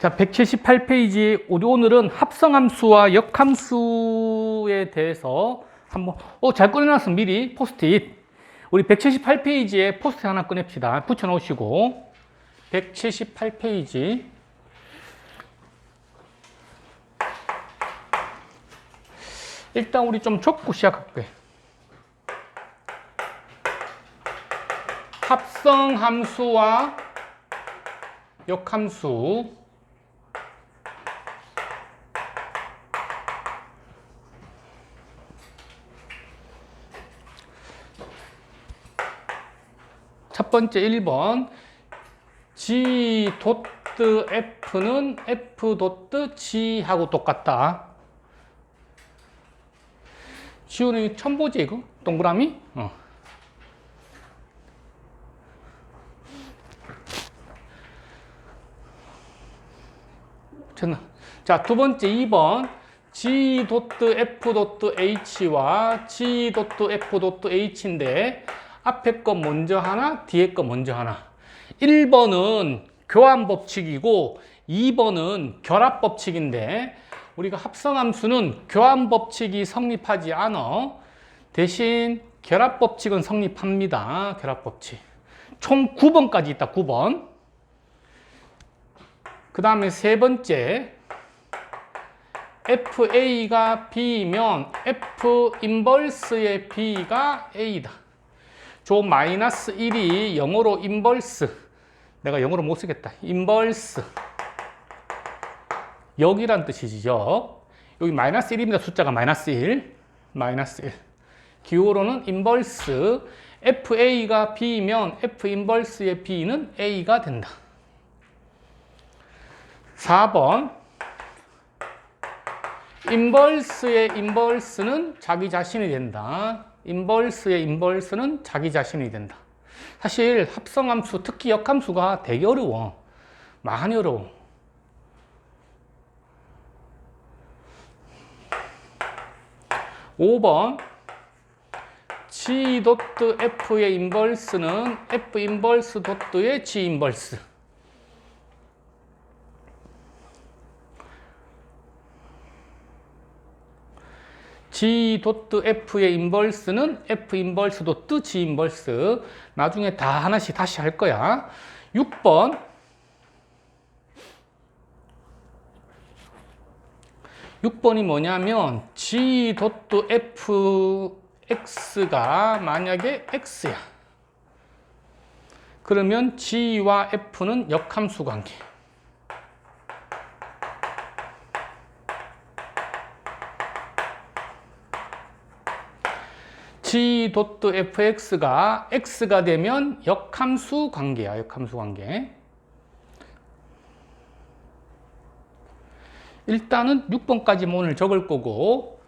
자, 178페이지 우리 오늘은 합성함수와 역함수에 대해서 한번 어, 잘 꺼내놨어 미리 포스트잇. 우리 178페이지에 포스트 하나 꺼냅시다. 붙여 놓으시고 178페이지 일단 우리 좀 적고 시작할게. 합성함수와 역함수 첫 번째 1번 G 도트 F는 F 도트 G하고 똑같다. 지우는 처음 보지 이거? 동그라미? 어. 자, 두 번째 2번 G 도트 F 도트 H와 G 도트 F 도트 H인데 앞에 거 먼저 하나, 뒤에 거 먼저 하나. 1번은 교환 법칙이고 2번은 결합 법칙인데 우리가 합성함수는 교환 법칙이 성립하지 않아. 대신 결합 법칙은 성립합니다. 결합 법칙. 총 9번까지 있다. 9번. 그 다음에 세 번째 FA가 B면 F 인버스의 B가 A다. 조 마이너스 1이 영어로 인버스. 내가 영어로 못 쓰겠다. 인버스. 여기란 뜻이죠. 여기 마이너스 1입니다. 숫자가 마이너스 1. 마이너스 1. 기호로는 인버스. FA가 B면 F 인버스의 B는 A가 된다. 4번. 인버스의 인버스는 자기 자신이 된다. 인버스의 인버스는 자기 자신이 된다. 사실 합성함수, 특히 역함수가 되게 어려워. 많이 어려워. 5번 G 도트 F의 인버스는 F 인버스 도트의 G 인버스. G 도트 F의 인버스는 F 인버스 도트 G 인버스. 나중에 다 하나씩 다시 할 거야. 6번. 6번이 뭐냐면 G 도트 F X가 만약에 X야. 그러면 G와 F는 역함수 관계. G 도트 fx가 x가 되면 역함수 관계야. 역함수 관계. 일단은 6번까지 오늘 적을 거고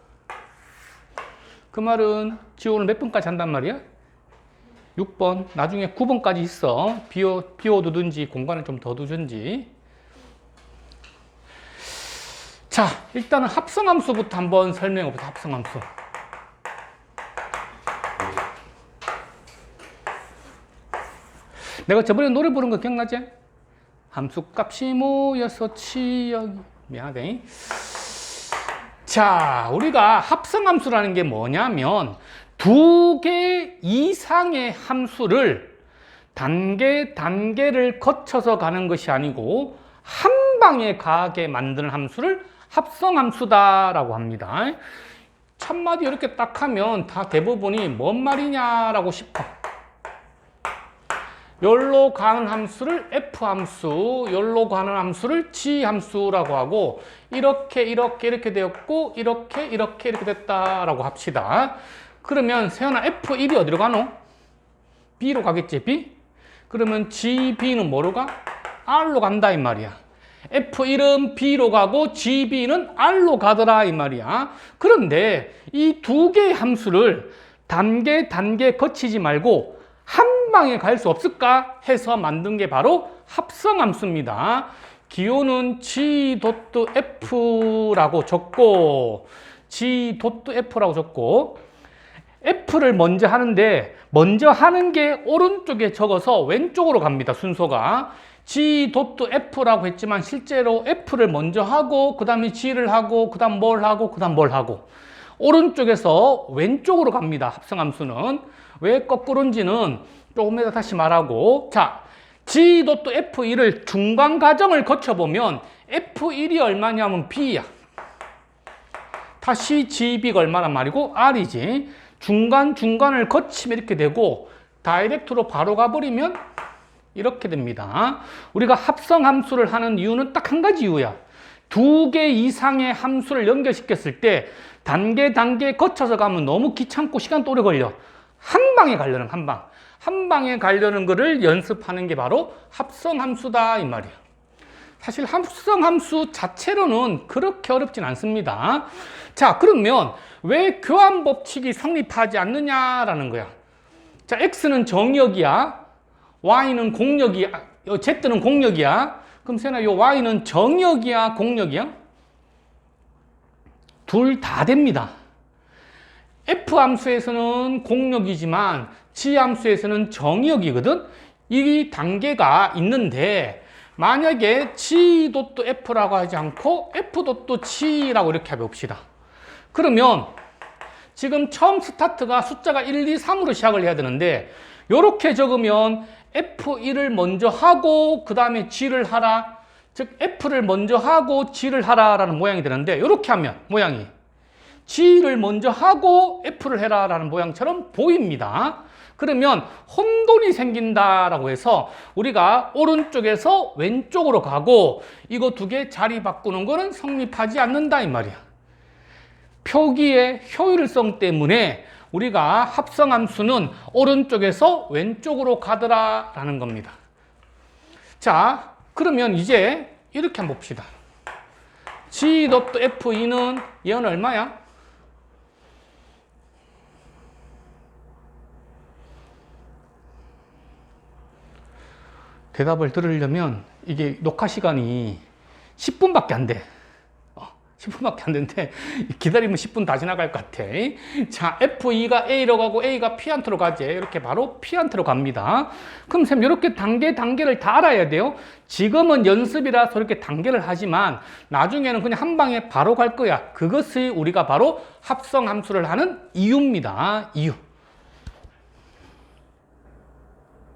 그 말은 지 오늘 몇 번까지 한단 말이야? 6번 나중에 9번까지 있어 비워, 비워두든지 공간을 좀 더 두든지 자 일단은 합성함수부터 한번 설명해보자 합성함수 내가 저번에 노래 부른 거 기억나지? 함수값이 모여서 치역이 미안하대. 자, 우리가 합성함수라는 게 뭐냐면 두 개 이상의 함수를 단계 단계를 거쳐서 가는 것이 아니고 한 방에 가게 만드는 함수를 합성함수다라고 합니다. 첫마디 이렇게 딱 하면 다 대부분이 뭔 말이냐라고 싶어. 열로 가는 함수를 f 함수, 열로 가는 함수를 g 함수라고 하고 이렇게 이렇게 이렇게 되었고 이렇게 이렇게 이렇게 됐다라고 합시다. 그러면 세연아 f1이 어디로 가노? b로 가겠지 b? 그러면 gb는 뭐로 가? r로 간다 이 말이야. F1은 B로 가고 GB는 R로 가더라 이 말이야. 그런데 이 두 개의 함수를 단계 단계 거치지 말고 한 방에 갈 수 없을까 해서 만든 게 바로 합성함수입니다. 기호는 G 도트 F라고 적고 G 도트 F라고 적고 F를 먼저 하는데 먼저 하는 게 오른쪽에 적어서 왼쪽으로 갑니다. 순서가 G 도트 F라고 했지만 실제로 F를 먼저 하고 그 다음에 G를 하고 그 다음 뭘 하고 그 다음 뭘 하고 오른쪽에서 왼쪽으로 갑니다. 합성함수는 왜 거꾸로인지는 조금 이따 다시 말하고 자 G 도트 F1을 중간 과정을 거쳐보면 F1이 얼마냐면 B야. 다시 GB가 얼마란 말이고 R이지. 중간 중간을 거치면 이렇게 되고 다이렉트로 바로 가버리면 이렇게 됩니다. 우리가 합성 함수를 하는 이유는 딱 한 가지 이유야. 두 개 이상의 함수를 연결시켰을 때 단계 단계 거쳐서 가면 너무 귀찮고 시간도 오래 걸려. 한 방에 가려는 한 방. 한 방에 가려는 거를 연습하는 게 바로 합성 함수다 이 말이야. 사실 합성 함수 자체로는 그렇게 어렵진 않습니다. 자, 그러면 왜 교환 법칙이 성립하지 않느냐라는 거야. 자, x는 정역이야. y는 공역이야. 어, z는 공역이야. 그럼 세나 요 y는 정역이야, 공역이야? 둘 다 됩니다. f 함수에서는 공역이지만 g 함수에서는 정역이거든. 이 단계가 있는데 만약에 g 도 또 f라고 하지 않고 f 도 또 g라고 이렇게 해봅시다. 그러면 지금 처음 스타트가 숫자가 1, 2, 3으로 시작을 해야 되는데 이렇게 적으면 F1을 먼저 하고 그 다음에 G를 하라 즉 F를 먼저 하고 G를 하라라는 모양이 되는데 이렇게 하면 모양이 G를 먼저 하고 F를 해라라는 모양처럼 보입니다. 그러면 혼돈이 생긴다라고 해서 우리가 오른쪽에서 왼쪽으로 가고 이거 두 개 자리 바꾸는 거는 성립하지 않는다 이 말이야. 표기의 효율성 때문에 우리가 합성함수는 오른쪽에서 왼쪽으로 가더라라는 겁니다. 자, 그러면 이제 이렇게 한번 봅시다. G.F2는 얘는 얼마야? 대답을 들으려면 이게 녹화 시간이 10분밖에 안 돼. 10분밖에 안 되는데 기다리면 10분 다 지나갈 것 같아. 자, F2가 A로 가고 A가 P한테로 가지. 이렇게 바로 P한테로 갑니다. 그럼 쌤 이렇게 단계 단계를 다 알아야 돼요. 지금은 연습이라서 이렇게 단계를 하지만 나중에는 그냥 한 방에 바로 갈 거야. 그것이 우리가 바로 합성 함수를 하는 이유입니다. 이유.